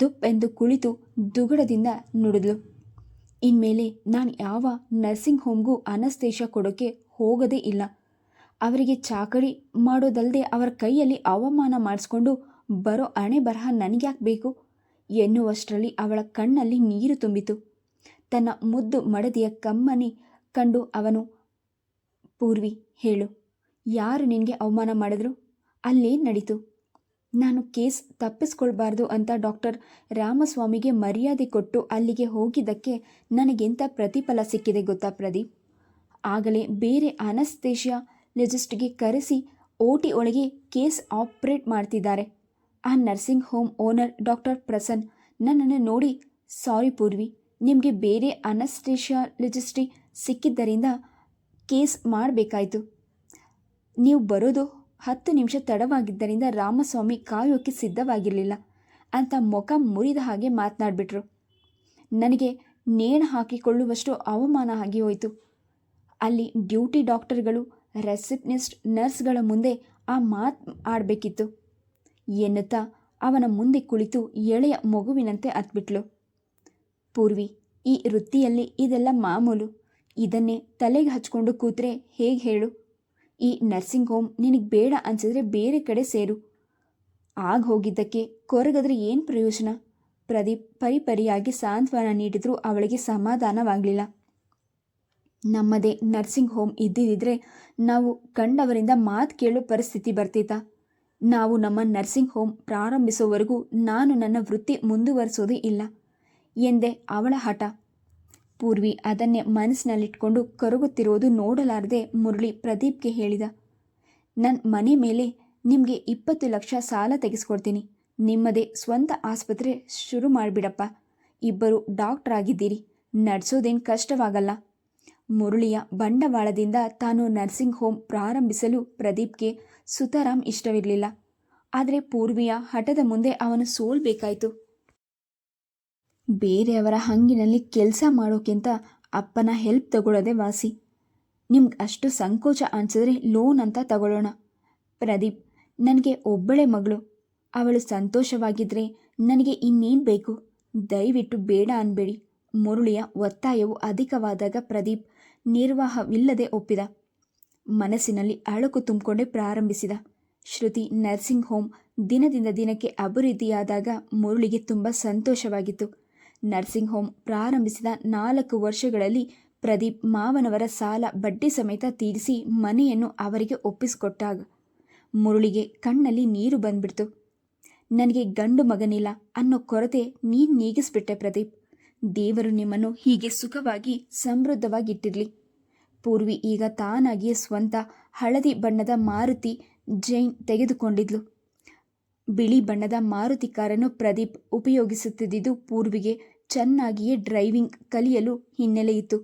ದುಪ್ ಎಂದು ಕುಳಿತು ದುಗುಡದಿಂದ ನುಡಿದ್ಲು. ಇನ್ಮೇಲೆ ನಾನು ಯಾವ ನರ್ಸಿಂಗ್ ಹೋಮ್ಗೂ ಅನಸ್ತೇಶ ಕೊಡೋಕ್ಕೆ ಹೋಗೋದೇ ಇಲ್ಲ. ಅವರಿಗೆ ಚಾಕರಿ ಮಾಡೋದಲ್ಲದೆ ಅವರ ಕೈಯಲ್ಲಿ ಅವಮಾನ ಮಾಡಿಸ್ಕೊಂಡು ಬರೋ ಅಣೆ ಬರಹ ನನಗ್ಯಾಕೆ ಬೇಕು? ಎನ್ನುವಷ್ಟರಲ್ಲಿ ಅವಳ ಕಣ್ಣಲ್ಲಿ ನೀರು ತುಂಬಿತು. ತನ್ನ ಮುದ್ದು ಮಡದಿಯ ಕಮ್ಮನಿ ಕಂಡು ಅವನು, ಪೂರ್ವಿ, ಹೇಳು. ಯಾರು ನಿನಗೆ ಅವಮಾನ ಮಾಡಿದ್ರು? ಅಲ್ಲೇನು ನಡೀತು? ನಾನು ಕೇಸ್ ತಪ್ಪಿಸ್ಕೊಳ್ಬಾರ್ದು ಅಂತ ಡಾಕ್ಟರ್ ರಾಮಸ್ವಾಮಿಗೆ ಮರ್ಯಾದೆ ಕೊಟ್ಟು ಅಲ್ಲಿಗೆ ಹೋಗಿದ್ದಕ್ಕೆ ನನಗೆಂಥ ಪ್ರತಿಫಲ ಸಿಕ್ಕಿದೆ ಗೊತ್ತಾ ಪ್ರದೀಪ್? ಆಗಲೇ ಬೇರೆ ಅನಸ್ತೇಷಿಯಾಲಜಿಸ್ಟ್ಗೆ ಕರೆಸಿ ಓಟಿ ಒಳಗೆ ಕೇಸ್ ಆಪ್ರೇಟ್ ಮಾಡ್ತಿದ್ದಾರೆ. ಆ nursing home owner doctor Prasan ನನ್ನನ್ನು ನೋಡಿ, ಸಾರಿ ಪೂರ್ವಿ, ನಿಮಗೆ ಬೇರೆ ಅನಸ್ಟೇಷಿಯಾಲಜಿಸ್ಟ್ರಿ ಸಿಕ್ಕಿದ್ದರಿಂದ ಕೇಸ್ ಮಾಡಬೇಕಾಯಿತು. ನೀವು ಬರೋದು ಹತ್ತು ನಿಮಿಷ ತಡವಾಗಿದ್ದರಿಂದ ರಾಮಸ್ವಾಮಿ ಕಾಯೋಕ್ಕೆ ಸಿದ್ಧವಾಗಿರಲಿಲ್ಲ. ಅಂತ ಮುಖ ಮುರಿದ ಹಾಗೆ ಮಾತನಾಡಿಬಿಟ್ರು. ನನಗೆ ನೇಣು ಹಾಕಿಕೊಳ್ಳುವಷ್ಟು ಅವಮಾನ ಆಗಿ ಹೋಯಿತು. ಅಲ್ಲಿ ಡ್ಯೂಟಿ ಡಾಕ್ಟರ್ಗಳು ರೆಸಿಪ್ನಿಸ್ಟ್ ನರ್ಸ್ಗಳ ಮುಂದೆ ಆ ಮಾತು ಆಡಬೇಕಿತ್ತು. ಎನ್ನುತ್ತಾ ಅವನ ಮುಂದೆ ಕುಳಿತು ಎಳೆಯ ಮಗುವಿನಂತೆ ಹತ್ಬಿಟ್ಲು ಪೂರ್ವಿ, ಈ ವೃತ್ತಿಯಲ್ಲಿ ಇದೆಲ್ಲ ಮಾಮೂಲು. ಇದನ್ನೇ ತಲೆಗೆ ಹಚ್ಕೊಂಡು ಕೂತ್ರೆ ಹೇಗೆ ಹೇಳು? ಈ ನರ್ಸಿಂಗ್ ಹೋಮ್ ನಿನಗೆ ಬೇಡ ಅನ್ಸಿದ್ರೆ ಬೇರೆ ಕಡೆ ಸೇರು. ಆಗ ಹೋಗಿದ್ದಕ್ಕೆ ಕೊರಗದ್ರೆ ಏನು ಪ್ರಯೋಜನ? ಪ್ರದೀಪ್ ಪರಿಪರಿಯಾಗಿ ಸಾಂತ್ವನ ನೀಡಿದರೂ ಅವಳಿಗೆ ಸಮಾಧಾನವಾಗಲಿಲ್ಲ. ನಮ್ಮದೇ ನರ್ಸಿಂಗ್ ಹೋಮ್ ಇದ್ದಿದ್ದರೆ ನಾವು ಕಂಡವರಿಂದ ಮಾತು ಕೇಳೋ ಪರಿಸ್ಥಿತಿ ಬರ್ತಿತ್ತಾ? ನಾವು ನಮ್ಮ ನರ್ಸಿಂಗ್ ಹೋಮ್ ಪ್ರಾರಂಭಿಸೋವರೆಗೂ ನಾನು ನನ್ನ ವೃತ್ತಿ ಮುಂದುವರಿಸೋದೇ ಇಲ್ಲ. ಎಂದೆ ಅವಳ ಹಠ. ಪೂರ್ವಿ ಅದನ್ನೇ ಮನಸ್ಸಿನಲ್ಲಿಟ್ಕೊಂಡು ಕರಗುತ್ತಿರೋದು ನೋಡಲಾರದೆ ಮುರಳಿ ಪ್ರದೀಪ್ಗೆ ಹೇಳಿದ ನನ್ನ ಮನೆ ಮೇಲೆ ನಿಮಗೆ ಇಪ್ಪತ್ತು ಲಕ್ಷ ಸಾಲ ತೆಗೆಸ್ಕೊಡ್ತೀನಿ. ನಿಮ್ಮದೇ ಸ್ವಂತ ಆಸ್ಪತ್ರೆ ಶುರು ಮಾಡಿಬಿಡಪ್ಪ. ಇಬ್ಬರು ಡಾಕ್ಟರ್ ಆಗಿದ್ದೀರಿ. ನಡೆಸೋದೇನು ಕಷ್ಟವಾಗಲ್ಲ. ಮುರಳಿಯ ಬಂಡವಾಳದಿಂದ ತಾನು ನರ್ಸಿಂಗ್ ಹೋಮ್ ಪ್ರಾರಂಭಿಸಲು ಪ್ರದೀಪ್ಗೆ ಸುತಾರಾಮ್ ಇಷ್ಟವಿರಲಿಲ್ಲ. ಆದರೆ ಪೂರ್ವಿಯ ಹಠದ ಮುಂದೆ ಅವನು ಸೋಲ್ಬೇಕಾಯಿತು. ಬೇರೆಯವರ ಹಂಗಿನಲ್ಲಿ ಕೆಲಸ ಮಾಡೋಕ್ಕಿಂತ ಅಪ್ಪನ ಹೆಲ್ಪ್ ತಗೊಳ್ಳೋದೇ ವಾಸಿ. ನಿಮ್ಗೆ ಅಷ್ಟು ಸಂಕೋಚ ಅನಿಸಿದ್ರೆ ಲೋನ್ ಅಂತ ತಗೊಳ್ಳೋಣ. ಪ್ರದೀಪ್, ನನಗೆ ಒಬ್ಬಳೆ ಮಗಳು. ಅವಳು ಸಂತೋಷವಾಗಿದ್ದರೆ ನನಗೆ ಇನ್ನೇನು ಬೇಕು? ದಯವಿಟ್ಟು ಬೇಡ ಅನ್ಬೇಡಿ. ಮುರುಳಿಯ ಒತ್ತಾಯವು ಅಧಿಕವಾದಾಗ ಪ್ರದೀಪ್ ನಿರ್ವಾಹವಿಲ್ಲದೆ ಒಪ್ಪಿದ. ಮನಸ್ಸಿನಲ್ಲಿ ಅಳಕು ತುಂಬಿಕೊಂಡೇ ಪ್ರಾರಂಭಿಸಿದ. ಶ್ರುತಿ ನರ್ಸಿಂಗ್ ಹೋಮ್ ದಿನದಿಂದ ದಿನಕ್ಕೆ ಅಭಿವೃದ್ಧಿಯಾದಾಗ ಮುರುಳಿಗೆ ತುಂಬ ಸಂತೋಷವಾಗಿತ್ತು. ನರ್ಸಿಂಗ್ ಹೋಮ್ ಪ್ರಾರಂಭಿಸಿದ ನಾಲ್ಕು ವರ್ಷಗಳಲ್ಲಿ ಪ್ರದೀಪ್ ಮಾವನವರ ಸಾಲ ಬಡ್ಡಿ ಸಮೇತ ತೀರಿಸಿ ಮನೆಯನ್ನು ಅವರಿಗೆ ಒಪ್ಪಿಸಿಕೊಟ್ಟಾಗ ಮುರುಳಿಗೆ ಕಣ್ಣಲ್ಲಿ ನೀರು ಬಂದ್ಬಿಡ್ತು. ನನಗೆ ಗಂಡು ಮಗನಿಲ್ಲ ಅನ್ನೋ ಕೊರತೆ ನೀನು ನೀಗಿಸ್ಬಿಟ್ಟೆ ಪ್ರದೀಪ್. ದೇವರು ನಿಮ್ಮನ್ನು ಹೀಗೆ ಸುಖವಾಗಿ ಸಮೃದ್ಧವಾಗಿಟ್ಟಿರಲಿ. ಪೂರ್ವಿ ಈಗ ತಾನಾಗಿಯೇ ಸ್ವಂತ ಹಳದಿ ಬಣ್ಣದ ಮಾರುತಿ ಜೈನ್ ತೆಗೆದುಕೊಂಡಿದ್ಲು. ಬಿಳಿ ಬಣ್ಣದ ಮಾರುತಿ ಕಾರನ್ನು ಪ್ರದೀಪ್ ಉಪಯೋಗಿಸುತ್ತಿದ್ದುದು ಪೂರ್ವಿಗೆ ಚೆನ್ನಾಗಿಯೇ ಡ್ರೈವಿಂಗ್ ಕಲಿಯಲು ಹಿನ್ನೆಲೆಯಿತ್ತು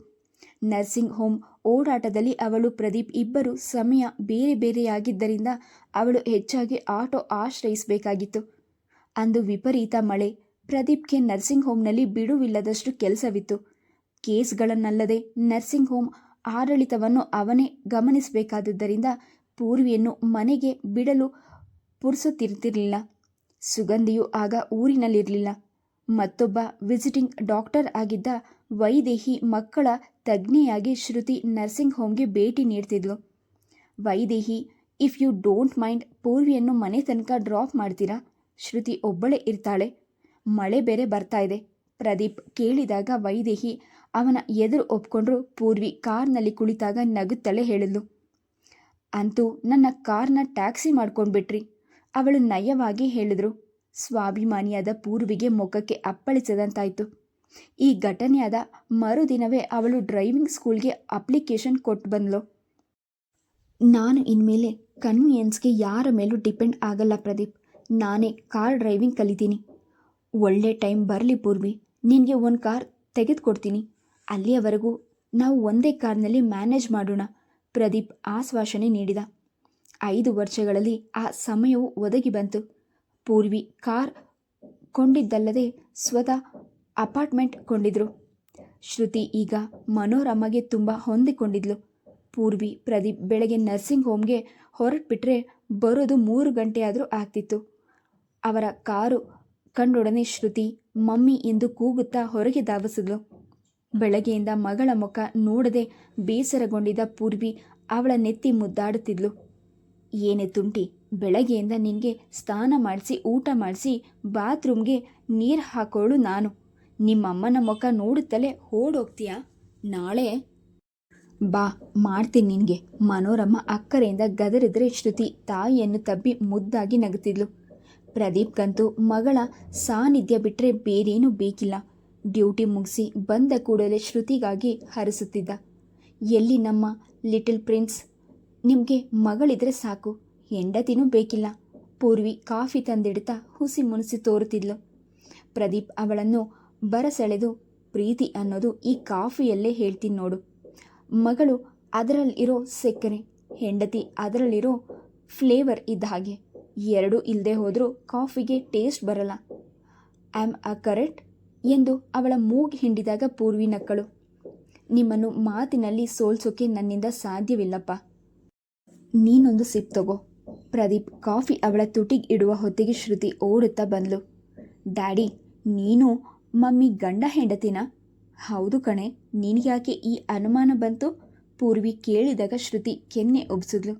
ನರ್ಸಿಂಗ್ ಹೋಮ್ ಓಡಾಟದಲ್ಲಿ ಅವಳು ಪ್ರದೀಪ್ ಇಬ್ಬರು ಸಮಯ ಬೇರೆ ಬೇರೆಯಾಗಿದ್ದರಿಂದ ಅವಳು ಹೆಚ್ಚಾಗಿ ಆಟೋ ಆಶ್ರಯಿಸಬೇಕಾಗಿತ್ತು. ಅಂದು ವಿಪರೀತ ಮಳೆ. ಪ್ರದೀಪ್ಗೆ ನರ್ಸಿಂಗ್ ಹೋಮ್ನಲ್ಲಿ ಬಿಡುವಿಲ್ಲದಷ್ಟು ಕೆಲಸವಿತ್ತು. ಕೇಸ್ಗಳನ್ನಲ್ಲದೆ ನರ್ಸಿಂಗ್ ಹೋಮ್ ಆಡಳಿತವನ್ನು ಅವನೇ ಗಮನಿಸಬೇಕಾದದ್ದರಿಂದ ಪೂರ್ವಿಯನ್ನು ಮನೆಗೆ ಬಿಡಲು ಪುರುಸುತ್ತಿರ್ತಿರಲಿಲ್ಲ ಸುಗಂಧಿಯು ಆಗ ಊರಿನಲ್ಲಿರಲಿಲ್ಲ. ಮತ್ತೊಬ್ಬ ವಿಸಿಟಿಂಗ್ ಡಾಕ್ಟರ್ ಆಗಿದ್ದ ವೈದೇಹಿ ಮಕ್ಕಳ ತಜ್ಞೆಯಾಗಿ ಶ್ರುತಿ ನರ್ಸಿಂಗ್ ಹೋಮ್ಗೆ ಭೇಟಿ ನೀಡ್ತಿದ್ಲು. Vaidehi, if you don't mind ಪೂರ್ವಿಯನ್ನು ಮನೆ ತನಕ ಡ್ರಾಪ್ ಮಾಡ್ತೀರಾ ಶ್ರುತಿ ಒಬ್ಬಳೇ ಇರ್ತಾಳೆ. ಮಳೆ ಬೇರೆ ಬರ್ತಾ ಇದೆ. ಪ್ರದೀಪ್ ಕೇಳಿದಾಗ ವೈದೇಹಿ ಅವನ ಎದುರು ಒಪ್ಕೊಂಡ್ರು ಪೂರ್ವಿ ಕಾರ್ನಲ್ಲಿ ಕುಳಿತಾಗ ನಗುತ್ತಲೇ ಹೇಳಿದ್ಲು. ಅಂತೂ ನನ್ನ ಕಾರ್ನ ಟ್ಯಾಕ್ಸಿ ಮಾಡ್ಕೊಂಡ್ಬಿಟ್ರಿ. ಅವಳು ನಯವಾಗಿ ಹೇಳಿದ್ರು, ಸ್ವಾಭಿಮಾನಿಯಾದ ಪೂರ್ವಿಗೆ ಮುಖಕ್ಕೆ ಅಪ್ಪಳಿಸದಂತಾಯಿತು. ಈ ಘಟನೆಯಾದ ಮರುದಿನವೇ ಅವಳು ಡ್ರೈವಿಂಗ್ ಸ್ಕೂಲ್ಗೆ ಅಪ್ಲಿಕೇಶನ್ ಕೊಟ್ಟು ಬಂದಳು ನಾನು ಇನ್ಮೇಲೆ ಕನ್ವಿಯನ್ಸ್ಗೆ ಯಾರ ಮೇಲೂ ಡಿಪೆಂಡ್ ಆಗಲ್ಲ ಪ್ರದೀಪ್. ನಾನೇ ಕಾರ್ ಡ್ರೈವಿಂಗ್ ಕಲಿತೀನಿ. ಒಳ್ಳೆ ಟೈಮ್ ಬರಲಿ ಪೂರ್ವಿ. ನಿನಗೆ ಒಂದು ಕಾರ್ ತೆಗೆದುಕೊಡ್ತೀನಿ. ಅಲ್ಲಿಯವರೆಗೂ ನಾವು ಒಂದೇ ಕಾರ್ನಲ್ಲಿ ಮ್ಯಾನೇಜ್ ಮಾಡೋಣ. ಪ್ರದೀಪ್ ಆಶ್ವಾಸನೆ ನೀಡಿದ. ಐದು ವರ್ಷಗಳಲ್ಲಿ ಆ ಸಮಯವು ಒದಗಿ ಬಂತು. ಪೂರ್ವಿ ಕಾರ್ ಕೊಂಡಿದ್ದಲ್ಲದೆ ಸ್ವತಃ ಅಪಾರ್ಟ್ಮೆಂಟ್ ಕೊಂಡಿದ್ರು. ಶ್ರುತಿ ಈಗ ಮನೋರಮಗೆ ತುಂಬ ಹೊಂದಿಕೊಂಡಿದ್ಲು. ಪೂರ್ವಿ ಪ್ರದೀಪ್ ಬೆಳಗ್ಗೆ ನರ್ಸಿಂಗ್ ಹೋಮ್ಗೆ ಹೊರಟ್ಬಿಟ್ರೆ ಬರೋದು ಮೂರು ಗಂಟೆಯಾದರೂ ಆಗ್ತಿತ್ತು. ಅವರ ಕಾರು ಕಂಡೊಡನೆ ಶ್ರುತಿ, ಮಮ್ಮಿ ಎಂದು ಕೂಗುತ್ತಾ ಹೊರಗೆ ಧಾವಿಸಿದ್ಲು. ಬೆಳಗ್ಗೆಯಿಂದ ಮಗಳ ಮುಖ ನೋಡದೆ ಬೇಸರಗೊಂಡಿದ್ದ ಪೂರ್ವಿ ಅವಳ ನೆತ್ತಿ ಮುದ್ದಾಡುತ್ತಿದ್ಲು. ಏನೇ ತುಂಟಿ, ಬೆಳಗ್ಗೆಯಿಂದ ನಿನಗೆ ಸ್ನಾನ ಮಾಡಿಸಿ, ಊಟ ಮಾಡಿಸಿ, ಬಾತ್ರೂಮ್ಗೆ ನೀರು ಹಾಕೋಳು ನಾನು. ನಿಮ್ಮಮ್ಮನ ಮುಖ ನೋಡುತ್ತಲೇ ಓಡೋಗ್ತೀಯಾ? ನಾಳೆ ಬಾ, ಮಾಡ್ತೀನಿ ನಿನಗೆ. ಮನೋರಮ್ಮ ಅಕ್ಕರೆಯಿಂದ ಗದರಿದ್ರೆ ಶ್ರುತಿ ತಾಯಿಯನ್ನು ತಬ್ಬಿ ಮುದ್ದಾಗಿ ನಗುತ್ತಿದ್ಲು. ಪ್ರದೀಪ್ಗಂತೂ ಮಗಳ ಸಾನ್ನಿಧ್ಯ ಬಿಟ್ಟರೆ ಬೇರೇನೂ ಬೇಕಿಲ್ಲ. ಡ್ಯೂಟಿ ಮುಗಿಸಿ ಬಂದ ಕೂಡಲೇ ಶ್ರುತಿಗಾಗಿ ಹರಿಸುತ್ತಿದ್ದ. ಎಲ್ಲಿ ನಮ್ಮ ಲಿಟಲ್ ಪ್ರಿನ್ಸ್? ನಿಮಗೆ ಮಗಳಿದ್ರೆ ಸಾಕು. ಹೆಂಡತಿನೂ ಬೇಕಿಲ್ಲ. ಪೂರ್ವಿ ಕಾಫಿ ತಂದಿಡ್ತಾ ಹುಸಿ ಮುನಿಸಿ ತೋರುತ್ತಿದ್ಲು. ಪ್ರದೀಪ್ ಅವಳನ್ನು ಬರಸೆಳೆದು, ಪ್ರೀತಿ ಅನ್ನೋದು ಈ ಕಾಫಿಯಲ್ಲೇ ಹೇಳ್ತೀನಿ ನೋಡು. ಮಗಳು ಅದರಲ್ಲಿರೋ ಸಕ್ಕರೆ, ಹೆಂಡತಿ ಅದರಲ್ಲಿರೋ ಫ್ಲೇವರ್ ಇದ್ದ ಹಾಗೆ. ಎರಡೂ ಇಲ್ಲದೆ ಹೋದರೂ ಕಾಫಿಗೆ ಟೇಸ್ಟ್ ಬರಲ್ಲ. Am I correct? ಎಂದು ಅವಳ ಮೂಗು ಹಿಂಡಿದಾಗ ಪೂರ್ವಿ ನಕ್ಕಳು. ನಿಮ್ಮನ್ನು ಮಾತಿನಲ್ಲಿ ಸೋಲ್ಸೋಕೆ ನನ್ನಿಂದ ಸಾಧ್ಯವಿಲ್ಲಪ್ಪ. ನೀನೊಂದು ಸಿಪ್ ತಗೋ. ಪ್ರದೀಪ್ ಕಾಫಿ ಅವಳ ತುಟಿಗೆ ಇಡುವ ಹೊತ್ತಿಗೆ ಶ್ರುತಿ ಓಡುತ್ತಾ ಬಂದ್ಲು. ಡ್ಯಾಡಿ, ನೀನು ಮಮ್ಮಿ ಗಂಡ ಹೆಂಡತಿನ? ಹೌದು ಕಣೆ, ನಿನಗ್ಯಾಕೆ ಈ ಅನುಮಾನ ಬಂತು? ಪೂರ್ವಿ ಕೇಳಿದಾಗ ಶ್ರುತಿ ಕೆನ್ನೆ ಒಬ್ಸಿದ್ಲು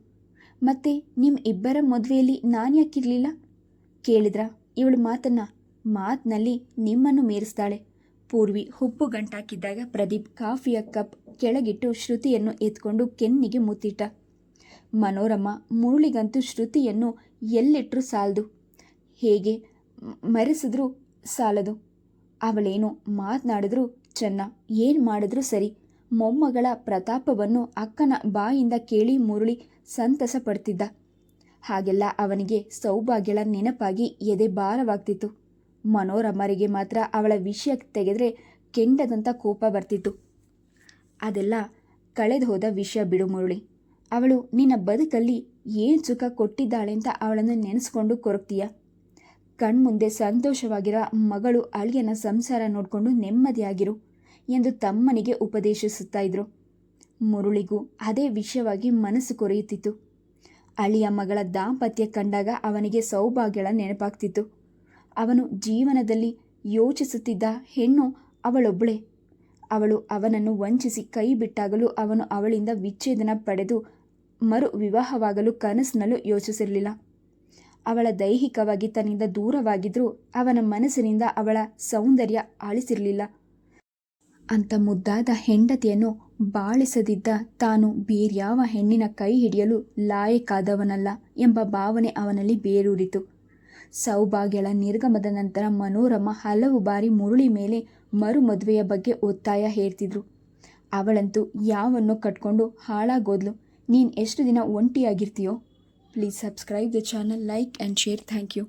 ಮತ್ತೆ ನಿಮ್ಮ ಇಬ್ಬರ ಮದುವೆಯಲ್ಲಿ ನಾನು ಯಾಕಿರಲಿಲ್ಲ? ಕೇಳಿದ್ರ? ಇವಳು ಮಾತನ್ನ, ಮಾತಿನಲ್ಲಿ ನಿಮ್ಮನ್ನು ಮೀರಿಸ್ತಾಳೆ ಪೂರ್ವಿ ಹುಪ್ಪು ಗಂಟಾಕಿದ್ದಾಗ ಪ್ರದೀಪ್ ಕಾಫಿಯ ಕಪ್ ಕೆಳಗಿಟ್ಟು ಶ್ರುತಿಯನ್ನು ಎತ್ಕೊಂಡು ಕೆನ್ನಿಗೆ ಮುತ್ತಿಟ್ಟ. ಮನೋರಮ್ಮ ಮುರುಳಿಗಂತೂ ಶ್ರುತಿಯನ್ನು ಎಲ್ಲಿಟ್ಟರೂ ಸಾಲದು. ಹೇಗೆ ಮರೆಸಿದ್ರೂ ಸಾಲದು. ಅವಳೇನು ಮಾತನಾಡಿದ್ರೂ ಚೆನ್ನ, ಏನು ಮಾಡಿದ್ರೂ ಸರಿ. ಮೊಮ್ಮಗಳ ಪ್ರತಾಪವನ್ನು ಅಕ್ಕನ ಬಾಯಿಂದ ಕೇಳಿ ಮುರುಳಿ ಸಂತಸ ಪಡ್ತಿದ್ದ. ಹಾಗೆಲ್ಲ ಅವನಿಗೆ ಸೌಭಾಗ್ಯಳ ನೆನಪಾಗಿ ಎದೆ ಭಾರವಾಗ್ತಿತ್ತು. ಮನೋರಮರಿಗೆ ಮಾತ್ರ ಅವಳ ವಿಷಯ ತೆಗೆದ್ರೆ ಕೆಂಡದಂಥ ಕೋಪ ಬರ್ತಿತ್ತು. ಅದೆಲ್ಲ ಕಳೆದು ಹೋದ ವಿಷಯ ಬಿಡು ಮುರುಳಿ. ಅವಳು, ನಿನ್ನ ಬದುಕಲ್ಲಿ ಏನು ಸುಖ ಕೊಟ್ಟಿದ್ದಾಳೆ ಅಂತ ಅವಳನ್ನು ನೆನೆಸ್ಕೊಂಡು ಕೊರಗ್ತೀಯ ಕಣ್ಮುಂದೆ ಸಂತೋಷವಾಗಿರೋ ಮಗಳು ಅಳಿಯನ ಸಂಸಾರ ನೋಡಿಕೊಂಡು ನೆಮ್ಮದಿಯಾಗಿರು ಎಂದು ತಮ್ಮನಿಗೆ ಉಪದೇಶಿಸುತ್ತಾ ಇದ್ರು. ಮುರುಳಿಗೂ ಅದೇ ವಿಷಯವಾಗಿ ಮನಸ್ಸು ಕೊರೆಯುತ್ತಿತ್ತು. ಅಳಿಯ ಮಗಳ ದಾಂಪತ್ಯ ಕಂಡಾಗ ಅವನಿಗೆ ಸೌಭಾಗ್ಯಗಳ ನೆನಪಾಗ್ತಿತ್ತು. ಅವನು ಜೀವನದಲ್ಲಿ ಯೋಚಿಸುತ್ತಿದ್ದ ಹೆಣ್ಣು ಅವಳೊಬ್ಬಳೆ ಅವಳು ಅವನನ್ನು ವಂಚಿಸಿ ಕೈ ಬಿಟ್ಟಾಗಲೂ ಅವನು ಅವಳಿಂದ ವಿಚ್ಛೇದನ ಪಡೆದು ಮರು ವಿವಾಹವಾಗಲು ಕನಸಿನಲ್ಲೂ ಯೋಚಿಸಿರಲಿಲ್ಲ. ಅವಳ ದೈಹಿಕವಾಗಿ ತನ್ನಿಂದ ದೂರವಾಗಿದ್ದರೂ ಅವನ ಮನಸ್ಸಿನಿಂದ ಅವಳ ಸೌಂದರ್ಯ ಆಳಿಸಿರಲಿಲ್ಲ. ಅಂತ ಮುದ್ದಾದ ಹೆಂಡತಿಯನ್ನು ಬಾಳಿಸದಿದ್ದ ತಾನು ಬೇರ್ಯಾವ ಹೆಣ್ಣಿನ ಕೈ ಹಿಡಿಯಲು ಲಾಯಕ್ಕಾದವನಲ್ಲ ಎಂಬ ಭಾವನೆ ಅವನಲ್ಲಿ ಬೇರೂರಿತು. ಸೌಭಾಗ್ಯಳ ನಿರ್ಗಮದ ನಂತರ ಮನೋರಮ ಹಲವು ಬಾರಿ ಮುರುಳಿ ಮೇಲೆ ಮರು ಮದುವೆಯ ಬಗ್ಗೆ ಒತ್ತಾಯ ಹೇರ್ತಿದ್ರು. ಅವಳಂತೂ ಯಾವನ್ನು ಕಟ್ಕೊಂಡು ಹಾಳಾಗೋದ್ಲು. ನೀನು ಎಷ್ಟು ದಿನ ಒಂಟಿಯಾಗಿರ್ತೀಯೋ please subscribe the channel like and share thank you